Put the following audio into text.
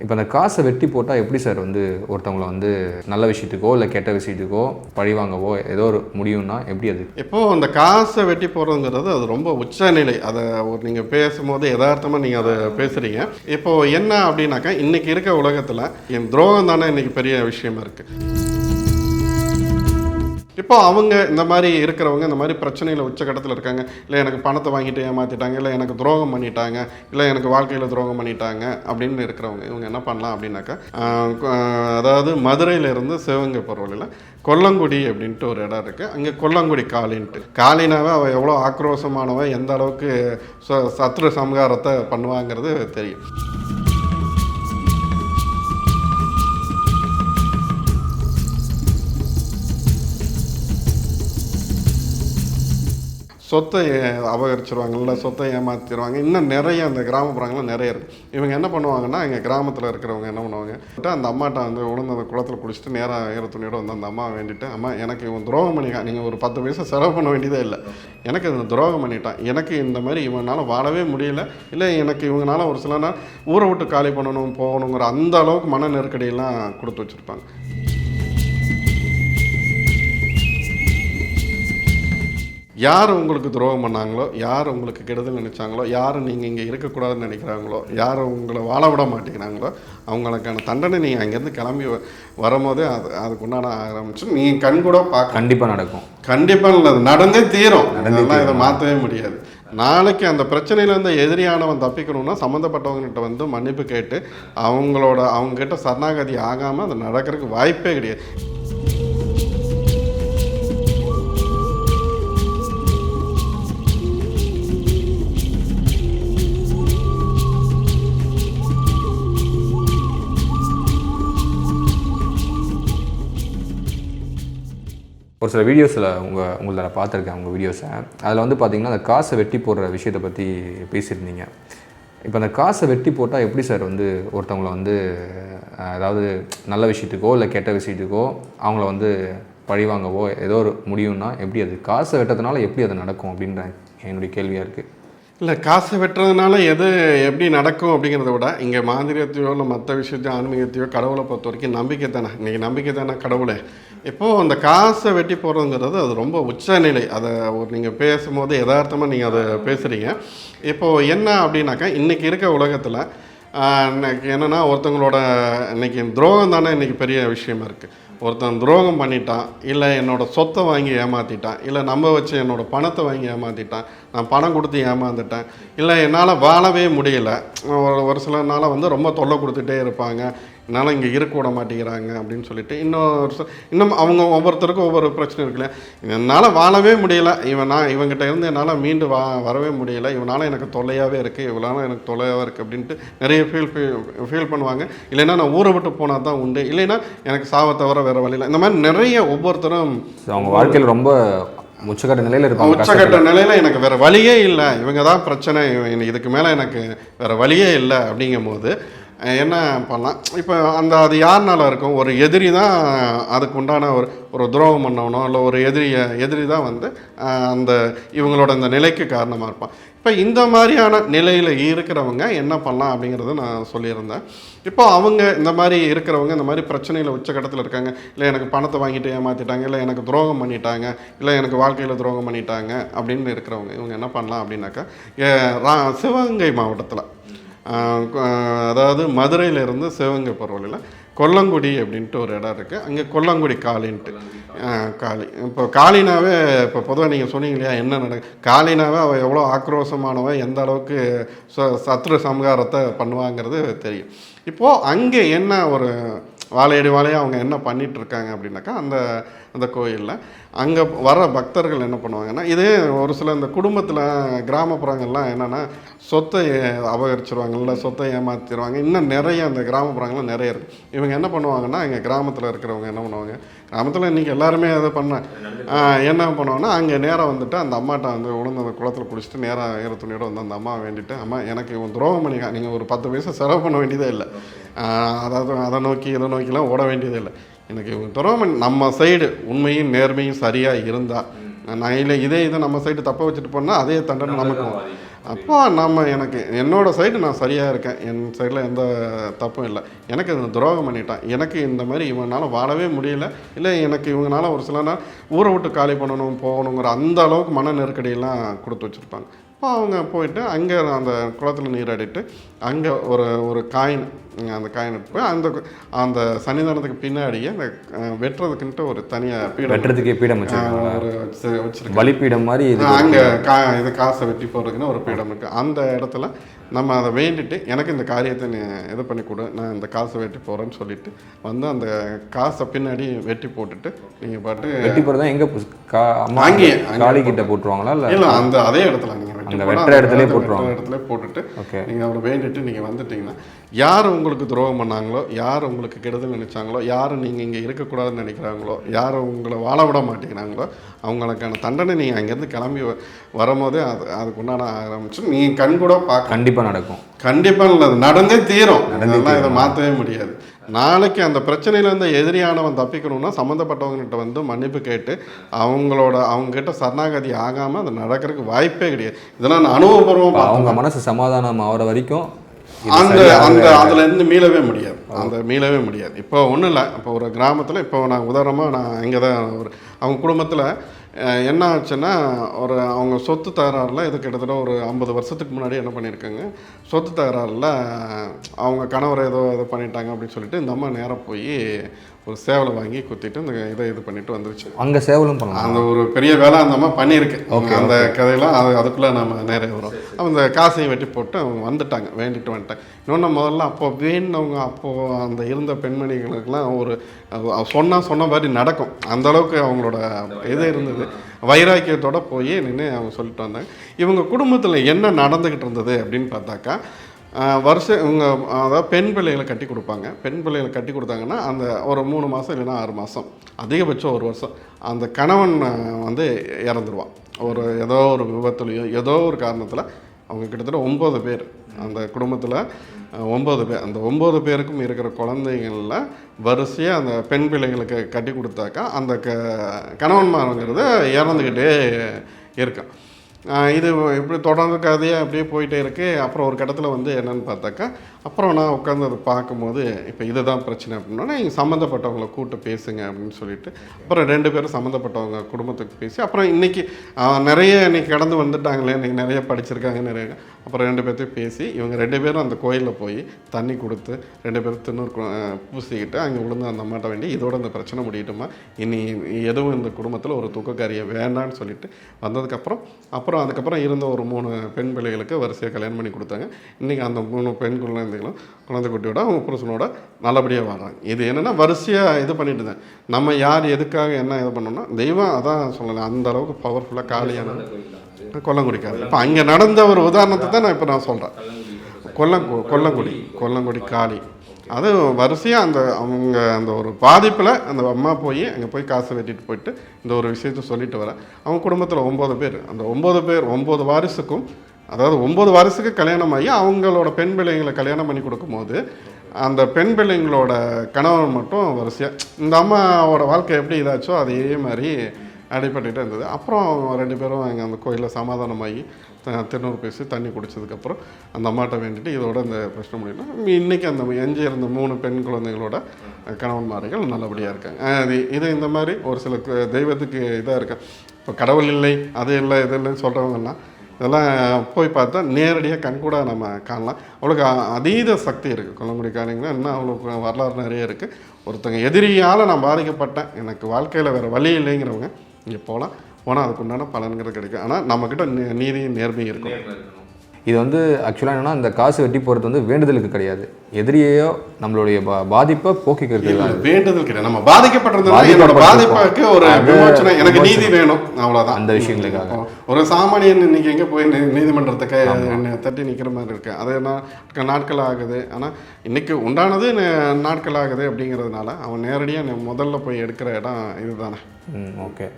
இப்போ அந்த காசை வெட்டி போட்டால் எப்படி சார் வந்து ஒருத்தவங்கள வந்து நல்ல விஷயத்துக்கோ இல்லை கெட்ட விஷயத்துக்கோ பழி வாங்கவோ ஏதோ ஒரு முடியும்னா எப்படி அது? இப்போது அந்த காசை வெட்டி போகிறதுங்கிறது அது ரொம்ப உச்சநிலை அதை ஒரு நீங்கள் பேசும்போது யதார்த்தமாக நீங்கள் அதை பேசுகிறீங்க இப்போது என்ன அப்படின்னாக்கா இன்றைக்கி இருக்க உலகத்தில் என் துரோகம் தானே இன்றைக்கி பெரிய விஷயமா இருக்குது இப்போ அவங்க இந்த மாதிரி இருக்கிறவங்க இந்த மாதிரி பிரச்சனையில் உச்சக்கட்டத்தில் இருக்காங்க. இல்லை எனக்கு பணத்தை வாங்கிட்டு ஏமாற்றிட்டாங்க இல்லை எனக்கு துரோகம் பண்ணிட்டாங்க. இல்லை எனக்கு வாழ்க்கையில் துரோகம் பண்ணிட்டாங்க. அப்படின்னு இருக்கிறவங்க இவங்க என்ன பண்ணலாம் அப்படின்னாக்கா அதாவது மதுரையிலேருந்து சிவகங்கை பரவலில் கொல்லங்குடி அப்படின்ட்டு ஒரு இடம் இருக்குது அங்கே கொல்லங்குடி காளின்ட்டு. காளினாவே அவள் எவ்வளோ ஆக்ரோஷமானவன் எந்த அளவுக்கு ச- சத்ரு சம்ஹாரத்தை பண்ணுவாங்கிறது தெரியும். சொத்தை அபகரிச்சிருவாங்கல்ல இல்லை சொத்தை ஏமாத்திடுவாங்க இன்னும் நிறைய அந்த கிராமப்புறங்கள்லாம் நிறைய இருக்குது இவங்க என்ன பண்ணுவாங்கன்னா எங்கள் கிராமத்தில் இருக்கிறவங்க என்ன பண்ணுவாங்க அந்த அம்மாட்ட வந்து உளுந்து அந்த குளத்தில் குளிச்சுட்டு நேராக ஈர துணியோட வந்து அந்த அம்மா வேண்டிட்டு அம்மா எனக்கு இவன் துரோகம் பண்ணிக்கா நீங்கள் ஒரு பத்து பைசா செலவு பண்ண வேண்டியதே இல்லை. எனக்கு இந்த துரோகம் பண்ணிட்டான். எனக்கு இந்த மாதிரி இவனால் வாழவே முடியல. இல்லை எனக்கு இவங்கனால ஒரு சில நாள் ஊரை விட்டு காலி பண்ணணும் போகணுங்கிற அந்த அளவுக்கு மன நெருக்கடியெல்லாம் கொடுத்து வச்சுருப்பாங்க. யார் உங்களுக்கு துரோகம் பண்ணாங்களோ யார் உங்களுக்கு கெடுதல் நினைச்சாங்களோ யார் நீங்கள் இங்கே இருக்கக்கூடாதுன்னு நினைக்கிறாங்களோ யார் உங்களை வாழ விட மாட்டேங்கிறாங்களோ அவங்களுக்கான தண்டனை நீங்கள் அங்கேருந்து கிளம்பி வரும்போதே அது அதுக்கு உண்டான ஆரம்பிச்சு நீங்கள் கண் கூட பார்க்க கண்டிப்பாக நடக்கும். கண்டிப்பாக இல்லை நடந்தே தீரும். அதெல்லாம் இதை மாற்றவே முடியாது. நாளைக்கு அந்த பிரச்சனையிலேருந்து எதிரியானவன் தப்பிக்கணும்னா சம்மந்தப்பட்டவங்ககிட்ட வந்து மன்னிப்பு கேட்டு அவங்களோட அவங்ககிட்ட சரணாகதி ஆகாமல் அது நடக்கிறதுக்கு வாய்ப்பே கிடையாது. ஒரு சில வீடியோஸில் உங்கள் உங்களை நான் பார்த்துருக்கேன் உங்கள் வீடியோஸை அதில் வந்து பார்த்தீங்கன்னா அந்த காசை வெட்டி போடுற விஷயத்தை பற்றி பேசியிருந்தீங்க. இப்போ அந்த காசை வெட்டி போட்டால் எப்படி சார் வந்து ஒருத்தவங்கள வந்து அதாவது நல்ல விஷயத்துக்கோ இல்லை கெட்ட விஷயத்துக்கோ அவங்கள வந்து பழிவாங்கவோ ஏதோ ஒரு முடியும்னா எப்படி அது காசை வெட்டதுனால எப்படி அது நடக்கும் அப்படின்ற என்னுடைய கேள்வியாக இருக்குது இல்லை காசை வெட்டுறதுனால எது எப்படி நடக்கும் அப்படிங்கிறத விட இங்கே மாந்திரியத்தையோ இல்லை மற்ற விஷயத்தையோ ஆன்மீகத்தையோ கடவுளை பொறுத்த வரைக்கும் நம்பிக்கை தானே. இன்றைக்கி நம்பிக்கை தானே கடவுளை. இப்போது அந்த காசை வெட்டி போடுறதுங்கிறது அது ரொம்ப உச்சநிலை அதை ஒரு நீங்கள் பேசும்போது யதார்த்தமாக நீங்கள் அதை பேசுகிறீங்க இப்போது என்ன அப்படின்னாக்கா இன்றைக்கி இருக்க உலகத்தில் இன்னைக்கு என்னென்னா ஒருத்தவங்களோட இன்னைக்கு துரோகம் தானே இன்றைக்கி பெரிய விஷயமா இருக்குது ஒருத்தன் துரோகம் பண்ணிட்டான் இல்லை என்னோட சொத்தை வாங்கி ஏமாற்றிட்டான் இல்லை நம்ப வச்சு என்னோட பணத்தை வாங்கி ஏமாற்றிட்டான் நான் பணம் கொடுத்து ஏமாந்துட்டேன் இல்லை என்னால் வாழவே முடியல. ஒரு ஒரு சிலர்னால வந்து ரொம்ப தொல்லை கொடுத்துட்டே இருப்பாங்க. என்னால் இங்கே இருக்க விட மாட்டேங்கிறாங்க அப்படின்னு சொல்லிட்டு இன்னொரு இன்னும் அவங்க ஒவ்வொருத்தருக்கும் ஒவ்வொரு பிரச்சனை இருக்குல்ல. என்னால் வாழவே முடியல. இவன் நான் இவங்கிட்ட இருந்து என்னால் மீண்டு வா வரவே முடியல. இவனால் எனக்கு தொல்லையாகவே இருக்குது இவளால் எனக்கு தொல்லையாகவே இருக்குது அப்படின்ட்டு நிறைய ஃபீல் ஃபீல் பண்ணுவாங்க. இல்லைன்னா நான் ஊரை விட்டு போனால் தான் உண்டு. இல்லைன்னா எனக்கு சாவை தவிர வேறு வழியில் இந்த மாதிரி நிறைய ஒவ்வொருத்தரும் அவங்க வாழ்க்கையில் ரொம்ப உச்சக்கட்ட நிலையில் இருப்பாங்க. உச்சக்கட்ட நிலையில் எனக்கு வேறு வழியே இல்லை. இவங்க தான் பிரச்சனை. இதுக்கு மேலே எனக்கு வேறு வழியே இல்லை அப்படிங்கும்போது அஹ், என்ன பண்ணலாம்? இப்போ அந்த அது யாருனால இருக்கும்? ஒரு எதிரி தான் அதுக்கு உண்டான ஒரு ஒரு துரோகம் பண்ணவனோ இல்லை ஒரு எதிரியை எதிரி தான் வந்து அந்த இவங்களோட இந்த நிலைக்கு காரணமாக இருப்பான். இப்போ இந்த மாதிரியான நிலையில் இருக்கிறவங்க என்ன பண்ணலாம் அப்படிங்கிறத நான் சொல்லியிருந்தேன். இப்போ அவங்க இந்த மாதிரி இருக்கிறவங்க இந்த மாதிரி பிரச்சனையில் உச்சக்கட்டத்தில் இருக்காங்க. இல்லை எனக்கு பணத்தை வாங்கிட்டு ஏமாற்றிட்டாங்க இல்லை எனக்கு துரோகம் பண்ணிட்டாங்க இல்லை எனக்கு வாழ்க்கையில் துரோகம் பண்ணிட்டாங்க அப்படின்னு இருக்கிறவங்க இவங்க என்ன பண்ணலாம் அப்படின்னாக்கா ஏ- ரா- சிவகங்கை மாவட்டத்தில் அதாவது மதுரையிலேருந்து சிவகங்கை போகிற வழியில் கொல்லங்குடி அப்படின்ட்டு ஒரு இடம் இருக்குது அங்கே கொல்லங்குடி காளின்ட்டு. காளி. இப்போ காளினாவே இப்போ பொதுவாக நீங்கள் சொன்னீங்க இல்லையா என்ன நடக்கு காளினாவே அவள் எவ்வளோ ஆக்ரோஷமானவ எந்த அளவுக்கு ச- சத்ரு சம்ஹாரத்தை பண்ணுவாங்கிறது தெரியும். இப்போது அங்கே என்ன ஒரு வாழையடி வாழையாக அவங்க என்ன பண்ணிகிட்டு இருக்காங்க அப்படின்னாக்கா அந்த அந்த கோயிலில் அங்கே வர பக்தர்கள் என்ன பண்ணுவாங்கன்னா இதே ஒரு சில இந்த குடும்பத்தில் கிராமப்புறங்கள்லாம் என்னென்னா சொத்தை அபகரிச்சிருவாங்க இல்லை சொத்தை ஏமாற்றிடுவாங்க இன்னும் நிறைய அந்த கிராமப்புறங்கள்லாம் நிறைய இருக்குது இவங்க என்ன பண்ணுவாங்கன்னா எங்கள் கிராமத்தில் இருக்கிறவங்க என்ன பண்ணுவாங்க கிராமத்தில் இன்றைக்கி எல்லாருமே அதை பண்ண என்ன பண்ணுவாங்கன்னா அங்கே நேராக வந்துட்டு அந்த அம்மாட்ட வந்து உளுந்து அந்த குளத்தில் குடிச்சிட்டு நேராக ஈர துணியோட வந்து அந்த அம்மா வேண்டிட்டு அம்மா எனக்கு இவன் துரோகம் பண்ணிக்கா நீங்கள் ஒரு பத்து பைசா செலவு பண்ண வேண்டியதே இல்லை. அதாவது அதை நோக்கி இதை நோக்கிலாம் ஓட வேண்டியதே இல்லை எனக்கு பண்ணி- நம்ம சைடு உண்மையும் நேர்மையும் சரியாக இருந்தால் நான் இல்லை இதே இதை நம்ம சைடு தப்ப வச்சுட்டு போனால் அதே தண்டனை நமக்கு வரும். அப்போ நம்ம எனக்கு என்னோட சைடு நான் சரியாக இருக்கேன். என் சைடில் எந்த தப்பும் இல்லை. எனக்கு இந்த துரோகம் பண்ணிட்டான் எனக்கு இந்த மாதிரி இவனால வாழவே முடியல. இல்லை எனக்கு இவங்கனால ஒரு சில நாள் ஊரை விட்டு காலி பண்ணணும் போகணுங்கிற அந்த அளவுக்கு மன நெருக்கடியெல்லாம் கொடுத்து வச்சுருப்பாங்க. அவங்க போயிட்டு அங்கே அந்த குளத்தில் நீராடிட்டு அங்கே ஒரு ஒரு காயின் அந்த காயின் போய் அந்த அந்த சன்னிதானத்துக்கு பின்னாடியே அந்த வெட்டுறதுக்குன்ட்டு ஒரு தனியாக பீடம் வெட்டுறதுக்கே பீடம் ஒரு வச்சு வச்சிருக்காங்க பலிப்பீடம் மாதிரி அங்கே கா இது காசை வெட்டி போடுறதுக்குன்னு ஒரு பீடம் இருக்குது அந்த இடத்துல நம்ம அதை வேண்டிட்டு எனக்கு இந்த காரியத்தை நீ இது பண்ணி கொடு நான் இந்த காசை வெட்டி போகிறேன்னு சொல்லிட்டு வந்து அந்த காசை பின்னாடி வெட்டி போட்டுட்டு நீங்கள் பாட்டு வெட்டி போகிறதா எங்கே அங்கே காளி கிட்ட போட்டுருவாங்களா இல்லை? இல்லை அந்த அதே இடத்துல நீங்கள் அந்த வெட்டுற போட்டுருவாங்க. இடத்துல போட்டுட்டு ஓகே நீங்கள் அவரை வேண்டிட்டு நீங்கள் வந்துட்டீங்கன்னா யார் உங்களுக்கு துரோகம் பண்ணாங்களோ யார் உங்களுக்கு கெடுதல் நினைச்சாங்களோ யார் நீங்கள் இங்கே இருக்கக்கூடாதுன்னு நினைக்கிறாங்களோ யார் உங்களை வாழ விட மாட்டேங்கிறாங்களோ அவங்களுக்கான தண்டனை நீங்கள் அங்கேருந்து கிளம்பி வரும்போதே அது அதுக்கு உண்டான ஆரம்பிச்சு நீங்கள் கண் கூட பார்க்க கண்டிப்பாக நடக்கும். கண்டிப்பாக இல்லை நடந்தே தீரும். அதெல்லாம் இதை மாற்றவே முடியாது. நாளைக்கு அந்த பிரச்சனையிலேருந்து எதிரியானவன் தப்பிக்கணும்னா சம்மந்தப்பட்டவங்ககிட்ட வந்து மன்னிப்பு கேட்டு அவங்களோட அவங்ககிட்ட சரணாகதி ஆகாமல் அது நடக்கிறதுக்கு வாய்ப்பே கிடையாது. இதெல்லாம் நான் அனுபவபூர்வமாக இப்போ அவங்க மனசு சமாதானம் ஆகிற வரைக்கும் அந்த அந்த அதுல இருந்து மீளவே முடியாது. அந்த மீளவே முடியாது. இப்போ ஒன்றும் இல்லை இப்போ ஒரு கிராமத்தில் இப்போ நான் உதாரணமாக நான் இங்கே தான் ஒரு அவங்க குடும்பத்தில் என்ன ஆச்சுன்னா ஒரு அவங்க சொத்து தகராறில் இது கிட்டத்தட்ட ஒரு ஐம்பது வருஷத்துக்கு முன்னாடி என்ன பண்ணியிருக்காங்க சொத்து தகராறில் அவங்க கணவர் ஏதோ இது பண்ணிட்டாங்க அப்படின்னு சொல்லிட்டு இந்த அம்மா நேராக போய் ஒரு சேவலை வாங்கி குத்திட்டு இந்த இதை இது பண்ணிட்டு வந்துருச்சு. அங்கே சேவலும் பண்ணலாம். அந்த ஒரு பெரிய வேலை அந்த அம்மா பண்ணியிருக்கு. அந்த கதையெல்லாம் அது அதுக்குள்ளே நம்ம நேரே வரும். அந்த காசையும் வெட்டி போட்டு அவங்க வந்துட்டாங்க வேண்டிட்டு வந்துட்டாங்க. இன்னொன்று முதல்ல அப்போ வேண்டினவங்க அப்போது அந்த இருந்த பெண்மணிகளுக்கெல்லாம் ஒரு சொன்னால் சொன்ன மாதிரி நடக்கும். அந்த அளவுக்கு அவங்களோட இது இருந்தது. வைராக்கியத்தோட போய் நின்று அவங்க சொல்லிட்டு வந்தாங்க. இவங்க குடும்பத்தில் என்ன நடந்துக்கிட்டு இருந்தது அப்படின்னு பார்த்தாக்கா வருஷம் இவங்க அதாவது பெண் பிள்ளைகளை கட்டி கொடுப்பாங்க. பெண் பிள்ளைகளை கட்டி கொடுத்தாங்கன்னா அந்த ஒரு மூணு மாதம் இல்லைன்னா ஆறு மாதம் அதிகபட்சம் ஒரு வருஷம். அந்த கணவன் வந்து இறந்துருவான். ஒரு ஏதோ ஒரு விபத்துலையோ ஏதோ ஒரு காரணத்தில் அவங்க கிட்டத்தட்ட ஒம்பது பேர். அந்த குடும்பத்தில் ஒம்பது பேர். அந்த ஒம்பது பேருக்கும் இருக்கிற குழந்தைங்களில் வரிசையாக அந்த பெண் பிள்ளைகளுக்கு கட்டி கொடுத்தாக்கா அந்த க கணவன்மாருங்கிறது இறந்துக்கிட்டே இருக்கும் இது இப்படி தொடர்ந்து கதையாக அப்படியே போயிட்டே இருக்கு. அப்புறம் ஒரு கட்டத்தில் வந்து என்னன்னு பார்த்தாக்கா அப்புறம் நான் உட்காந்து அதை பார்க்கும்போது இப்போ இதுதான் பிரச்சனை அப்படின்னா நீங்கள் சம்மந்தப்பட்டவங்களை கூப்பிட்டு பேசுங்க அப்படின்னு சொல்லிட்டு அப்புறம் ரெண்டு பேரும் சம்மந்தப்பட்டவங்க குடும்பத்துக்கு பேசி அப்புறம் இன்னைக்கு நிறைய இன்றைக்கி கடந்து வந்துட்டாங்களே இன்னைக்கு நிறைய படிச்சிருக்காங்க நிறைய அப்புறம் ரெண்டு பேர்த்தையும் பேசி இவங்க ரெண்டு பேரும் அந்த கோயிலில் போய் தண்ணி கொடுத்து ரெண்டு பேரும் திண்ணூர் பூசிக்கிட்டு அங்கே விழுந்து அந்த அம்மாட்ட வேண்டி இதோட இந்த பிரச்சனை முடியட்டுமா? இனி எதுவும் இந்த குடும்பத்தில் ஒரு துக்கக்காரியை வேண்டான்னு சொல்லிட்டு வந்ததுக்கப்புறம் அப்புறம் அதுக்கப்புறம் இருந்த ஒரு மூணு பெண் பிள்ளைகளுக்கு வரிசையாக கல்யாணம் பண்ணி கொடுத்தாங்க. இன்றைக்கி அந்த மூணு பெண் குழந்தைகளும் குழந்தை குட்டியோட அவங்க புருஷனோட நல்லபடியாக வாழ்றாங்க. இது என்னென்னா வரிசையாக இது பண்ணிட்டு தான். நம்ம யார் எதுக்காக என்ன இது பண்ணோம்னா தெய்வம் அதான் சொல்லலை அந்த அளவுக்கு பவர்ஃபுல்லாக காலியான கொல்லங்குடிக்காரர். இப்போ அங்கே நடந்த ஒரு உதாரணத்தை தான் நான் இப்போ நான் சொல்கிறேன் கொல்லங்கு கொல்லங்குடி கொல்லங்குடி காளி. அது வரிசையாக அந்த அவங்க அந்த ஒரு பாதிப்பில் அந்த அம்மா போய் அங்கே போய் காசு வெட்டிட்டு போயிட்டு இந்த ஒரு விஷயத்த சொல்லிட்டு வரேன் அவங்க குடும்பத்தில் ஒம்பது பேர். அந்த ஒம்பது பேர் ஒம்பது வாரிசுக்கும் அதாவது ஒம்பது வாரிசுக்கு கல்யாணம் ஆகி அவங்களோட பெண் பிள்ளைங்களை கல்யாணம் பண்ணி கொடுக்கும்போது அந்த பெண் பிள்ளைங்களோட கணவன் மட்டும் வரிசையாக இந்த அம்மாவோட வாழ்க்கை எப்படி இதாச்சோ அதே மாதிரி அடிப்பட்டுகிட்டே இருந்தது. அப்புறம் ரெண்டு பேரும் அங்கே அந்த கோயிலில் சமாதானமாகி திருநூறு பேசி தண்ணி குடிச்சதுக்கப்புறம் அந்த அம்மாட்ட வேண்டிட்டு இதோட இந்த பிரச்சனை முடியல. இன்றைக்கி அந்த எஞ்சி இருந்த மூணு பெண் குழந்தைகளோட கணவன்மார்கள் நல்லபடியாக இருக்காங்க. அது இது இந்த மாதிரி ஒரு சில தெய்வத்துக்கு இதாக இருக்கு. இப்போ கடவுள் இல்லை அது இல்லை இது இல்லைன்னு சொல்கிறவங்கலாம் இதெல்லாம் போய் பார்த்தா நேரடியாக கண்கூட நம்ம காணலாம். அவளுக்கு அதீத சக்தி இருக்குது கொல்லங்குடி காணிங்கன்னா இன்னும் அவளுக்கு வரலாறு நிறைய இருக்குது ஒருத்தங்க எதிரியால் நான் பாதிக்கப்பட்டேன். எனக்கு வாழ்க்கையில் வேறு வழி இல்லைங்கிறவங்க இங்கே போகலாம். போனால் அதுக்கு உண்டான பலன்கிறது கிடைக்கும். ஆனால் நம்மக்கிட்ட நீ- நீதி நேர்மையும் இருக்கும். இது வந்து ஆக்சுவலாக என்னன்னா இந்த காசு வெட்டி போகிறது வந்து வேண்டுதலுக்கு கிடையாது. எதிரியையோ நம்மளுடைய பா பாதிப்பை போக்கிக்கிறது வேண்டுதல் கிடையாது. நம்ம பாதிக்கப்பட்டிருந்தோம்னா என்னோட பாதிப்புக்கு ஒரு விமோச்சனை எனக்கு நீதி வேணும். அவ்வளோதான் அந்த விஷயங்களுக்காக. ஒரு சாமானியன் இன்னைக்கு எங்கே போய் நீதிமன்றத்துக்கு தட்டி நிற்கிற மாதிரி இருக்கு. அது என்ன நாட்கள் ஆகுது. ஆனால் இன்னைக்கு உண்டானது நாட்கள் ஆகுது அப்படிங்கிறதுனால அவன் நேரடியாக முதல்ல போய் எடுக்கிற இடம் இதுதானே. ஓகே.